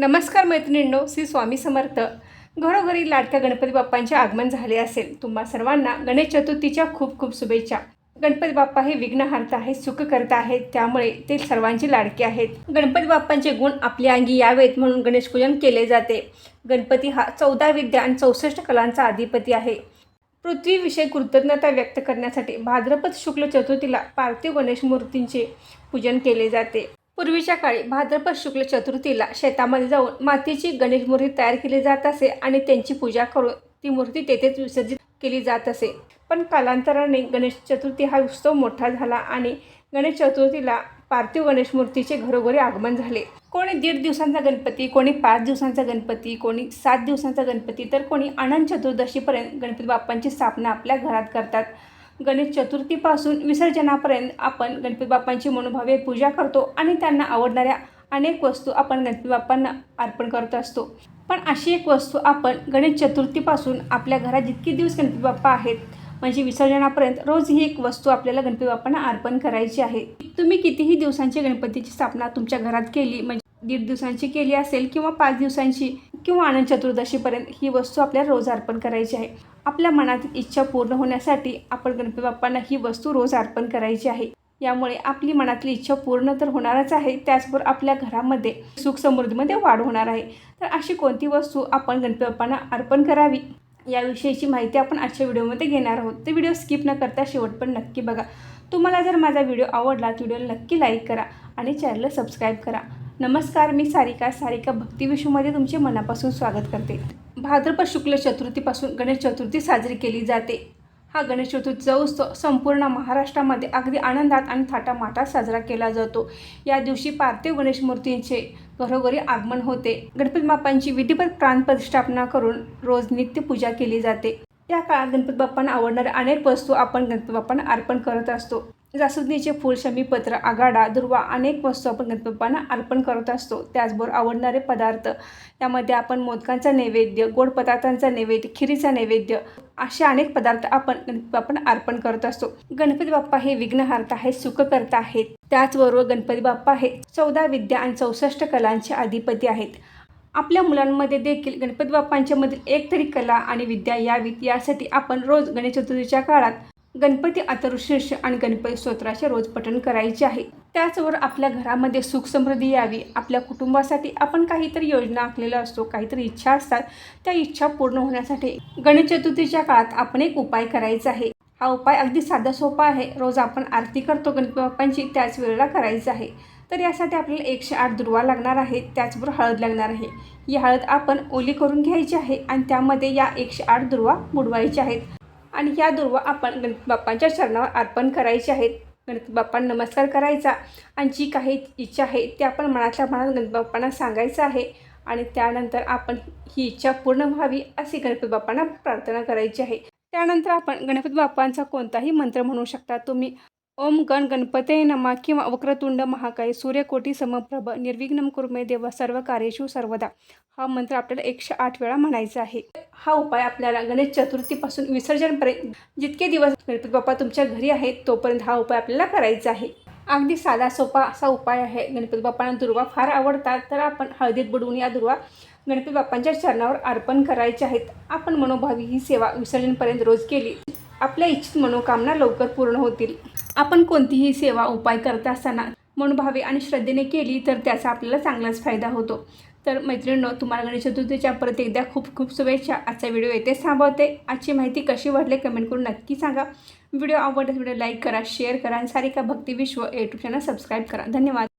नमस्कार मैत्रिणींनो श्री स्वामी समर्थ. घरोघरी लाडक्या गणपती बाप्पांचे आगमन झाले असेल तुम्हा सर्वांना गणेश चतुर्थीच्या खूप खूप शुभेच्छा. गणपती बाप्पा हे विघ्नहर्ता आहेत सुख करता आहेत त्यामुळे ते सर्वांचे लाडके आहेत. गणपती बाप्पांचे गुण आपल्या अंगी यावेत म्हणून गणेशपूजन केले जाते. गणपती हा चौदा विद्या आणि चौसष्ट कलांचा अधिपती आहे. पृथ्वीविषयी कृतज्ञता व्यक्त करण्यासाठी भाद्रपद शुक्ल चतुर्थीला पार्थिव गणेश मूर्तींचे पूजन केले जाते. पूर्वीच्या काळी भाद्रपद शुक्ल चतुर्थीला शेतामध्ये जाऊन मातीची गणेश मूर्ती तयार केली जात असे आणि त्यांची पूजा करून ती मूर्ती तेथेच विसर्जित केली जात असे. पण कालांतराने गणेश चतुर्थी हा उत्सव मोठा झाला आणि गणेश चतुर्थीला पार्थिव गणेश मूर्तीचे घरोघरी आगमन झाले. कोणी दीड दिवसांचा गणपती कोणी पाच दिवसांचा गणपती कोणी सात दिवसांचा गणपती तर कोणी अनंत चतुर्दशीपर्यंत गणपती बाप्पांची स्थापना आपल्या घरात करतात. गणेश चतुर्थीपासून विसर्जनापर्यंत आपण गणपती बाप्पांची मनोभावे पूजा करतो आणि त्यांना आवडणाऱ्या अनेक वस्तू आपण गणपती बाप्पांना अर्पण करत असतो. पण अशी एक वस्तू आपण गणेश चतुर्थीपासून आपल्या घरात जितके दिवस गणपती बाप्पा आहेत म्हणजे विसर्जनापर्यंत रोज ही एक वस्तू आपल्याला गणपती बाप्पांना अर्पण करायची आहे. तुम्ही कितीही दिवसांची गणपतीची स्थापना तुमच्या घरात केली म्हणजे दीड दिवसांची केली असेल किंवा पाच दिवसांची किंवा आनंद चतुर्दशीपर्यंत ही वस्तू आपल्याला रोज अर्पण करायची आहे. आपल्या मनातील इच्छा पूर्ण होण्यासाठी आपण गणपती बाप्पांना ही वस्तू रोज अर्पण करायची आहे. यामुळे आपली मनातली इच्छा पूर्ण तर होणारच आहे त्याचबरोबर आपल्या घरामध्ये सुख समृद्धीमध्ये वाढ होणार आहे. तर अशी कोणती वस्तू आपण गणपती बाप्पांना अर्पण करावी? याविषयीची माहिती आपण आजच्या व्हिडिओमध्ये घेणार आहोत. तर व्हिडिओ स्किप न करता शेवट पण नक्की बघा. तुम्हाला जर माझा व्हिडिओ आवडला तर व्हिडिओला नक्की लाईक करा आणि चॅनलला सबस्क्राईब करा. नमस्कार मी सारिका. सारिका भक्तिविश्वमध्ये तुमचे मनापासून स्वागत करते. भाद्रपद शुक्ल चतुर्थीपासून गणेश चतुर्थी साजरी केली जाते. हा गणेश चतुर्थीचा उत्सव संपूर्ण महाराष्ट्रामध्ये अगदी आनंदात आणि थाटामाटात साजरा केला जातो. या दिवशी पार्थिव गणेश मूर्तींचे घरोघरी आगमन होते. गणपती बाप्पांची विधिवत प्राण प्रतिष्ठापना करून रोज नित्य पूजा केली जाते. या काळात गणपती बाप्पांना आवडणाऱ्या अनेक वस्तू आपण गणपती बाप्पांना अर्पण करत असतो. जास्वंदीचे फूल शमीपत्र आगाडा दुर्वा अनेक वस्तू आपण गणपप्पांना अर्पण करत असतो. त्याचबरोबर आवडणारे पदार्थ. यामध्ये आपण मोदकांचा नैवेद्य गोड पदार्थांचा नैवेद्य खिरीचा नैवेद्य असे अनेक पदार्थ आपण गणपती बाप्पांना अर्पण करत असतो. गणपती बाप्पा हे विघ्नहर्ता आहेत सुखकर्ता आहेत. त्याचबरोबर गणपती बाप्पा हे चौदा विद्या आणि चौसष्ट कलांचे अधिपती आहेत. आपल्या मुलांमध्ये देखील गणपती बाप्पांच्यामधील एक तरी कला आणि विद्या यावीत. यासाठी आपण रोज गणेश चतुर्थीच्या काळात गणपती अतरुशीर्ष आणि गणपती स्तोत्राचे रोज पठण करायचे आहे. त्याचबरोबर आपल्या घरामध्ये सुख समृद्धी यावी आपल्या कुटुंबासाठी आपण काहीतरी योजना आखलेला असतो काहीतरी इच्छा असतात त्या इच्छा पूर्ण होण्यासाठी गणेश चतुर्थीच्या काळात आपण एक उपाय करायचा आहे. हा उपाय अगदी साधा सोपा आहे. रोज आपण आरती करतो गणपती बाप्पांची त्याच वेळेला करायचं आहे. तर यासाठी आपल्याला एकशे आठ दुर्वा लागणार आहे त्याचबरोबर हळद लागणार आहे. ही हळद आपण ओली करून घ्यायची आहे आणि त्यामध्ये या एकशे आठ दुर्वा बुडवायच्या आहेत. आणि या दुर्वा आपण गणपती बाप्पांच्या चरणावर अर्पण करायचे आहेत. गणपती बाप्पांना नमस्कार करायचा. आणि जी काही इच्छा आहे ती आपण मनातल्या मनात गणपती बाप्पांना सांगायचं आहे. आणि त्यानंतर आपण ही इच्छा पूर्ण व्हावी अशी गणपती बाप्पांना प्रार्थना करायची आहे. त्यानंतर आपण गणपती बाप्पांचा कोणताही मंत्र म्हणू शकता. तुम्ही ओम गण गणपते नमा किंवा वक्रतुंड महाकाय सूर्यकोटी समप्रभ निर्विघ्नम कुर्मे देव सर्व कार्येषु सर्वदा. हा मंत्र आपल्याला एकशे आठ वेळा म्हणायचा आहे. हा उपाय आपल्याला गणेश चतुर्थीपासून विसर्जनपर्यंत जितके दिवस गणपती बाप्पा तुमच्या घरी आहेत तोपर्यंत हा उपाय आपल्याला करायचा आहे. अगदी साधा सोपा असा उपाय आहे. गणपती बाप्पांना दुर्वा फार आवडतात तर आपण हळदीत बुडवून या दुर्वा गणपती बाप्पांच्या चरणावर अर्पण करायचे आहेत. आपण मनोभावी ही सेवा विसर्जनपर्यंत रोज केली. आपल्या इच्छित मनोकामना लवकर पूर्ण होतील. आपण कोणतीही सेवा उपाय करत असताना मनोभावे आणि श्रद्धेने केली तर त्याचा आपल्याला चांगलाच फायदा होतो. तर मैत्रिणींनो तुम्हाला गणेश चतुर्थीच्या परत एकदा खूप खूप शुभेच्छा. आजचा व्हिडिओ येथेच थांबवते. आजची माहिती कशी वाटली कमेंट करून नक्की सांगा. व्हिडिओ आवडल्यास व्हिडिओ लाईक करा शेअर करा आणि सारिका भक्ती विश्व यूट्यूब चॅनल सबस्क्राईब करा. धन्यवाद.